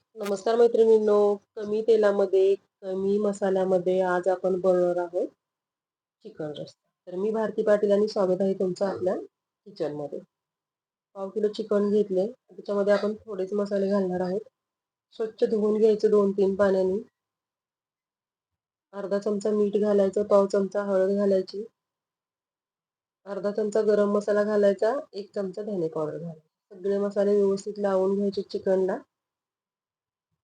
नमस्कार मैत्रिणींनो कमी तेलामध्ये कमी मसाल्यामध्ये आज आपण बनवणार आहोत चिकन रस्सा. तर मी भारती पाटील आणि स्वागत आहे तुमचं आपल्या किचनमध्ये. पाव किलो चिकन घेतले. त्याच्यामध्ये आपण थोडेच मसाले घालणार आहोत. स्वच्छ धुवून घ्यायचं दोन तीन पाण्याने. अर्धा चमचा मीठ घालायचं पाव चमचा हळद घालायची. अर्धा चमचा गरम मसाला घालायचा एक चमचा धने पावडर घालायचा. सगळे मसाले व्यवस्थित लावून घ्यायचे चिकनला.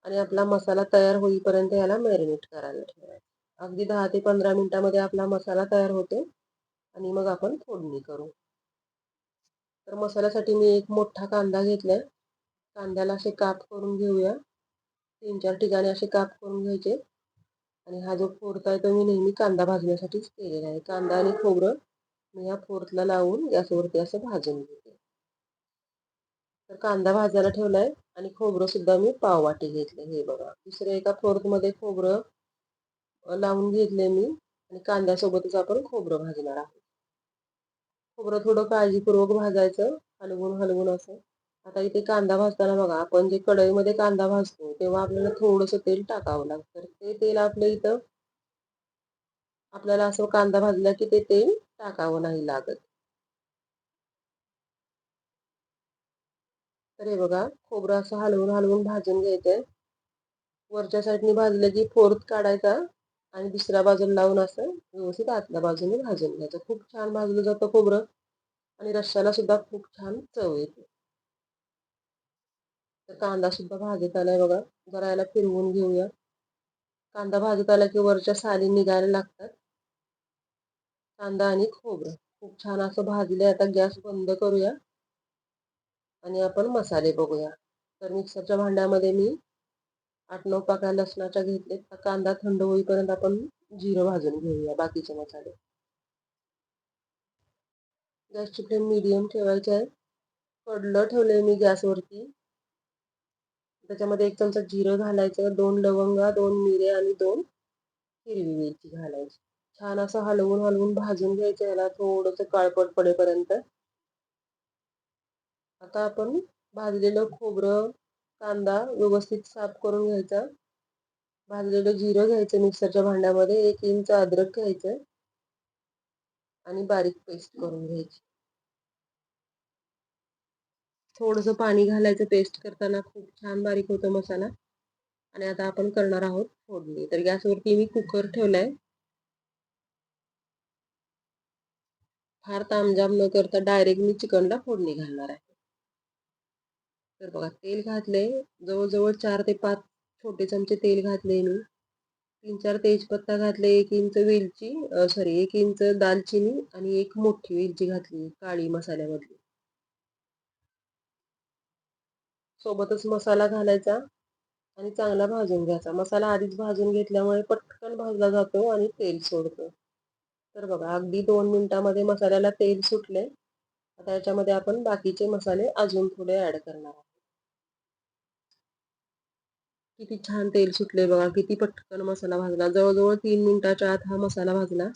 आणि आपला मसाला तयार होईपर्यंत याला मॅरिनेट करायला ठेवायचा. अगदी दहा ते पंधरा मिनिटामध्ये आपला मसाला तयार होतो आणि मग आपण फोडणी करू. तर मसाल्यासाठी मी एक मोठा कांदा घेतलाय. कांद्याला असे काप करून घेऊया. तीन चार ठिकाणी असे काप करून घ्यायचे. आणि हा जो फोडता तो मी नेहमी कांदा भाजण्यासाठीच केलेला आहे. कांदा आणि खोबरं मी ह्या फोर्थला लावून गॅसवरती असं भाजून घेते. तर कांदा भाजायला ठेवलाय. आणि खोबरं सुद्धा मी पाव वाटी घेतले हे बघा. दुसऱ्या एका फोर्कमध्ये खोबरं लावून घेतले मी आणि कांद्यासोबतच आपण खोबरं भाजणार आहोत. खोबरं थोडं काळजीपूर्वक भाजायचं हलवून हलवून असं. आता इथे कांदा भाजताना बघा आपण जे कढईमध्ये कांदा भाजतो तेव्हा आपल्याला थोडंसं तेल टाकावं लागतं. ते तेल आपलं इथं आपल्याला असं कांदा भाजला की ते तेल टाकावं नाही लागत. तर हे बघा खोबरं असं हलवून हलवून भाजून घ्यायचंय. वरच्या साईडने भाजलं की फोर्थ काढायचा आणि दुसऱ्या बाजूला लावून असं व्यवस्थित आतल्या बाजूने भाजून घ्यायचं. खूप छान भाजलं जातं खोबरं आणि रश्श्याला सुद्धा खूप छान चव येते. तर कांदा सुद्धा भाजत आलाय बघा. जरा याला फिरवून घेऊया. कांदा भाजत आला की वरच्या साली निघायला लागतात. कांदा आणि खोबरं. खूप छान असं भाजले आता गॅस बंद करूया. आणि आपण मसाले बघूया. तर मिक्सरच्या भांड्यामध्ये मी आठ नऊ पाकळ्या लसणाच्या घेतले कांदा थंड होईपर्यंत आपण जिरं भाजून घेऊया बाकीचे मसाले. गॅसची फ्लेम मिडियम ठेवायची आहे. कडलं ठेवलंय मी गॅसवरती. त्याच्यामध्ये एक चमचा जिरं घालायचं. दोन लवंगा दोन मिरे आणि दोन हिरवी मिरची घालायची. छान असं हलवून हलवून भाजून घ्यायचं. याला थोडंसं काळपट पडेपर्यंत आता आपण भाजलेलं खोबरं कांदा व्यवस्थित साफ करून घ्यायचा. भाजलेलं जिरं घ्यायचं मिक्सरच्या भांड्यामध्ये एक इंच अद्रक घ्यायचं आणि बारीक पेस्ट करून घ्यायची. थोडंसं पाणी घालायचं पेस्ट करताना खूप छान बारीक होतं मसाला. आणि आता आपण करणार आहोत फोडणी. तर गॅसवरती मी कुकर ठेवलाय. फार तामजाम न करता डायरेक्ट मी चिकनला फोडणी घालणार आहे. तर बघा तेल घातले जवळजवळ चार ते पाच छोटे चमचे तेल घातले मी. तीन चार तेजपत्ता घातले एक इंच वेलची सॉरी एक इंच दालचिनी आणि एक मोठी वेलची घातली काळी मसाल्यामधली. सोबतच मसाला घालायचा आणि चांगला भाजून घ्यायचा. मसाला आधीच भाजून घेतल्यामुळे पटकन भाजला जातो आणि तेल सोडतो. तर बघा अगदी दोन मिनिटामध्ये मसाल्याला तेल सुटले आता याच्यामध्ये आपण बाकीचे मसाले अजून थोडे ऍड करणार आहोत. किती छान तेल सुटले बघा किती पटकन मसाला भाजला. जवळजवळ तीन मिनिटाच्या आत हा मसाला भाजला.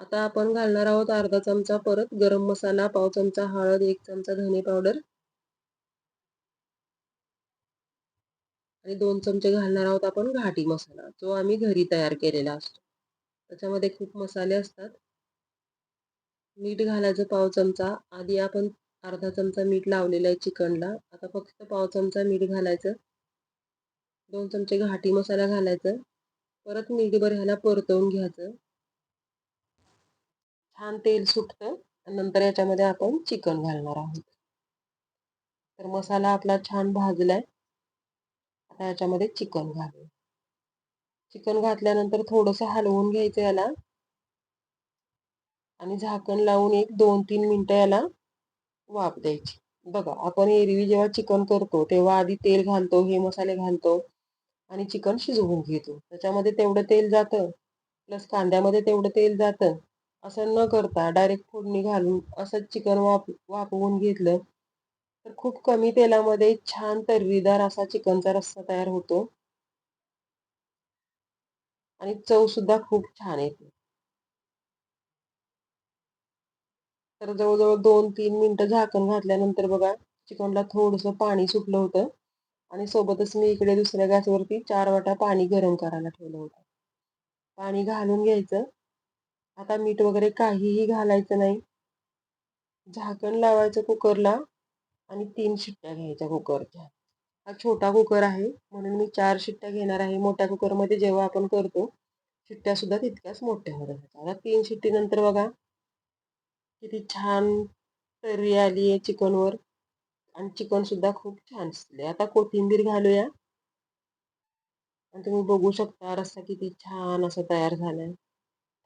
आता आपण घालणार आहोत अर्धा चमचा परत गरम मसाला पाव चमचा हळद एक चमचा धने पावडर. आणि दोन चमचे घालणार आहोत आपण घाटी मसाला जो आम्ही घरी तयार केलेला असतो. त्याच्यामध्ये खूप मसाले असतात. मीठ घालायचं पाव चमचा. आधी आपण अर्धा चमचा मीठ लावलेला आहे चिकनला. आता फक्त पाव चमचा मीठ घालायचं. दोन चमचे घाटी मसाला घालायचं. परत मीठभर ह्याला परतवून घ्यायचं. छान तेल सुटतं. नंतर याच्यामध्ये आपण चिकन घालणार आहोत. तर मसाला आपला छान भाजलाय. आता याच्यामध्ये चिकन घालू चिकन घातल्यानंतर थोडंसं हलवून घ्यायचं याला. आणि झाकण लावून एक दोन तीन मिनटं याला वाफ द्यायची. बघा आपण एरवी जेव्हा चिकन करतो तेव्हा आधी तेल घालतो हे मसाले घालतो. आणि चिकन शिजवून घेतो. त्याच्यामध्ये तेवढं तेल जातं प्लस कांद्यामध्ये तेवढं तेल जातं. असं न करता डायरेक्ट फोडणी घालून असंच चिकन वाप वापवून घेतलं तर खूप कमी तेलामध्ये छान तर्रीदार असा चिकनचा रस्सा तयार होतो. आणि चव सुद्धा खूप छान येते. तर जवळजवळ दोन तीन मिनिटं झाकण घातल्यानंतर बघा चिकनला थोडंसं पाणी सुटलं होतं. आणि सोबतच मी इकडे दुसऱ्या गॅसवरती चार वाटा पाणी गरम करायला ठेवलं होतं. पाणी घालून घ्यायचं. आता मीठ वगैरे काहीही घालायचं नाही. झाकण लावायचं कुकरला आणि तीन शिट्ट्या घ्यायच्या कुकरच्या. हा छोटा कुकर आहे म्हणून मी चार शिट्ट्या घेणार आहे. मोठ्या कुकरमध्ये जेव्हा आपण करतो शिट्ट्यासुद्धा तितक्याच मोठ्या होतात. आता तीन शिट्टीनंतर बघा किती छान तर्री आली आहे चिकनवर. चिकन सुद्धा खूप छान आता कोथिंबीर घालूया. बघू शकता रस्सा किती छान असा तयार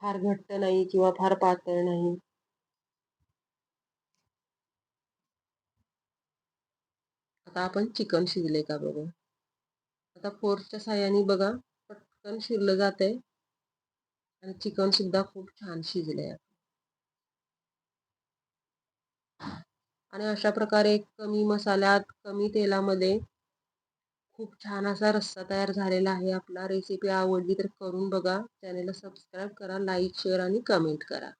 फार घट्ट नाही किंवा फार पातळ नाही. आता आपण चिकन शिजले का बघू? आता फोर्सच्या साह्याने बघा, पटकन शिरलं जात आहे आणि चिकन सुद्धा खूप छान शिजले आणि अशा प्रकारे कमी मसाल्यात कमी तेलामध्ये खूप छान असा रस्सा तयार झालेला आहे. आपला रेसिपी आवडली तर करून बघा. चॅनेलला सबस्क्राईब करा लाईक शेअर आणि कमेंट करा.